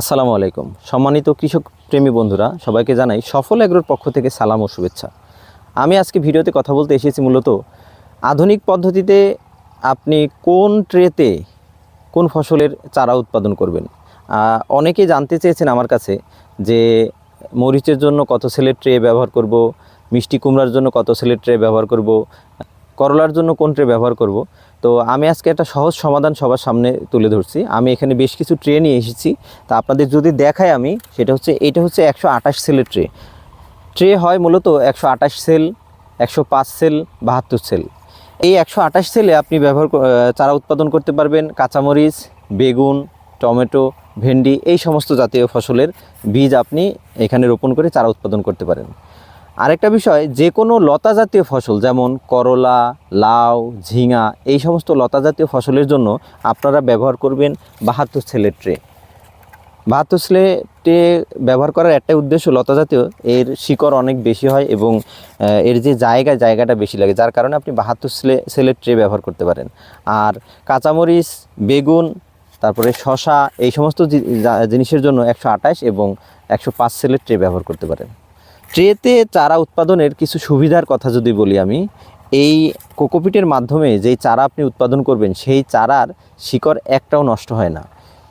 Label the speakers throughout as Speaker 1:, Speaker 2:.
Speaker 1: আসসালামু আলাইকুম। সম্মানিত কৃষক প্রেমী বন্ধুরা, সবাইকে জানাই সফল এগ্রোর পক্ষ থেকে সালাম ও শুভেচ্ছা। আমি আজকে ভিডিওতে কথা বলতে এসেছি মূলত আধুনিক পদ্ধতিতে আপনি কোন ট্রেতে কোন ফসলের চারা উৎপাদন করবেন। অনেকেই জানতে চেয়েছেন আমার কাছে যে মরিচের জন্য কত সেলের ট্রে ব্যবহার করব, মিষ্টি কুমড়ার জন্য কত সেলের ট্রে ব্যবহার করব, করলার জন্য কোন ট্রে ব্যবহার করব। তো আমি আজকে একটা সহজ সমাধান সবার সামনে তুলে ধরছি। আমি এখানে বেশ কিছু ট্রে নিয়ে এসেছি। তা আপনাদের যদি দেখাই আমি, সেটা হচ্ছে, এটা হচ্ছে একশো আঠাশ সেলের ট্রে। ট্রে হয় মূলত একশো আঠাশ সেল, একশো পাঁচ সেল, বাহাত্তর সেল। এই একশো আঠাশ সেলে আপনি ব্যবহার চারা উৎপাদন করতে পারবেন। কাঁচামরিচ, বেগুন, টমেটো, ভেন্ডি, এই সমস্ত জাতীয় ফসলের বীজ আপনি এখানে রোপণ করে চারা উৎপাদন করতে পারেন। আরেকটা বিষয় যে কোনো লতা জাতীয় ফসল, যেমন করলা, লাউ, ঝিঙা, এই সমস্ত লতা জাতীয় ফসলের জন্য আপনারা ব্যবহার করবেন বাহাত্তর সেলের ট্রে। বাহাত্তর সেলে ট্রে ব্যবহার করার একটা উদ্দেশ্য লতা জাতীয় এর শিকড় অনেক বেশি হয় এবং এর যে জায়গা, জায়গাটা বেশি লাগে, যার কারণে আপনি বাহাত্তর সেলে সেলের ট্রে ব্যবহার করতে পারেন। আর কাঁচামরিচ, বেগুন, তারপরে শশা এই সমস্ত জিনিসের জন্য একশো আঠাশ এবং একশো পাঁচ সেলের ট্রে ব্যবহার করতে পারেন। ট্রেতে চারা উৎপাদনের কিছু সুবিধার কথা যদি বলি আমি, এই কোকোপিটের মাধ্যমে যেই চারা আপনি উৎপাদন করবেন, সেই চারার শিকড় একটাও নষ্ট হয় না।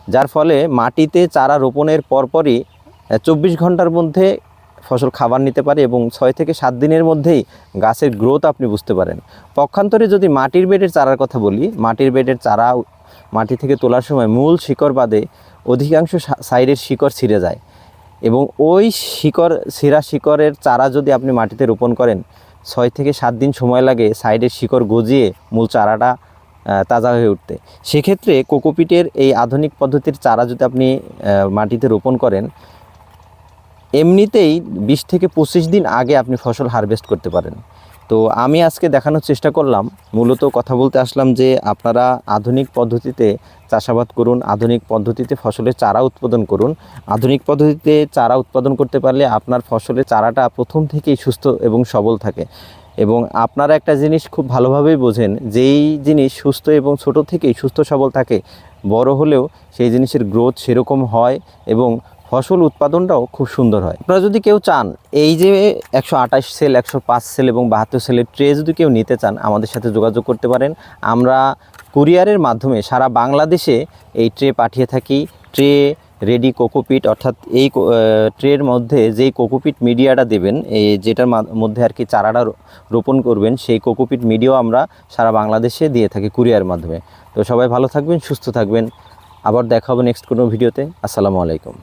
Speaker 1: যার ফলে মাটিতে চারা রোপণের পরপরই চব্বিশ ঘণ্টার মধ্যে ফসল খাবার নিতে পারে এবং ছয় থেকে সাত দিনের মধ্যেই গাছের গ্রোথ আপনি বুঝতে পারেন। পক্ষান্তরে যদি মাটির বেডের চারার কথা বলি, মাটির বেডের চারা মাটি থেকে তোলার সময় মূল শিকড় বাদে অধিকাংশ সাইডের শিকড় ছিঁড়ে যায়। এবং ওই শিকড়, শিরা শিকড়ের চারা যদি আপনি মাটিতে রোপণ করেন, ছয় থেকে সাত দিন সময় লাগে সাইডের শিকড় গজিয়ে মূল চারাটা তাজা হয়ে উঠতে। সেক্ষেত্রে কোকোপিটের এই আধুনিক পদ্ধতির চারা যদি আপনি মাটিতে রোপণ করেন, এমনিতেই বিশ থেকে পঁচিশ দিন আগে আপনি ফসল হারভেস্ট করতে পারেন। তো আমি আজকে দেখানোর চেষ্টা করলাম। মূলত কথা বলতে আসলাম যে আপনারা আধুনিক পদ্ধতিতে চাষাবাদ করুন, আধুনিক পদ্ধতিতে ফসলের চারা উৎপাদন করুন। আধুনিক পদ্ধতিতে চারা উৎপাদন করতে পারলে আপনার ফসলের চারাটা প্রথম থেকেই সুস্থ এবং সবল থাকে। এবং আপনারা একটা জিনিস খুব ভালোভাবেই বোঝেন, যেই জিনিস সুস্থ এবং ছোট থেকেই সুস্থ সবল থাকে, বড় হলেও সেই জিনিসের গ্রোথ সেরকম হয় এবং ফসল উৎপাদনটাও খুব সুন্দর হয়। আপনারা যদি কেউ চান, এই যে একশো আঠাশ সেল, একশো পাঁচ সেল এবং বাহাত্তর সেলের ট্রে যদি কেউ নিতে চান, আমাদের সাথে যোগাযোগ করতে পারেন। আমরা কুরিয়ারের মাধ্যমে সারা বাংলাদেশে এই ট্রে পাঠিয়ে থাকি। ট্রে রেডি কোকোপিট, অর্থাৎ এই ট্রের মধ্যে যেই কোকোপিট মিডিয়াটা দেবেন, এই যেটার মধ্যে আর কি চারাটা রোপণ করবেন, সেই কোকোপিট মিডিয়াও আমরা সারা বাংলাদেশে দিয়ে থাকি কুরিয়ার মাধ্যমে। তো সবাই ভালো থাকবেন, সুস্থ থাকবেন। আবার দেখা হবে নেক্সট কোনো ভিডিওতে। আসসালামু আলাইকুম।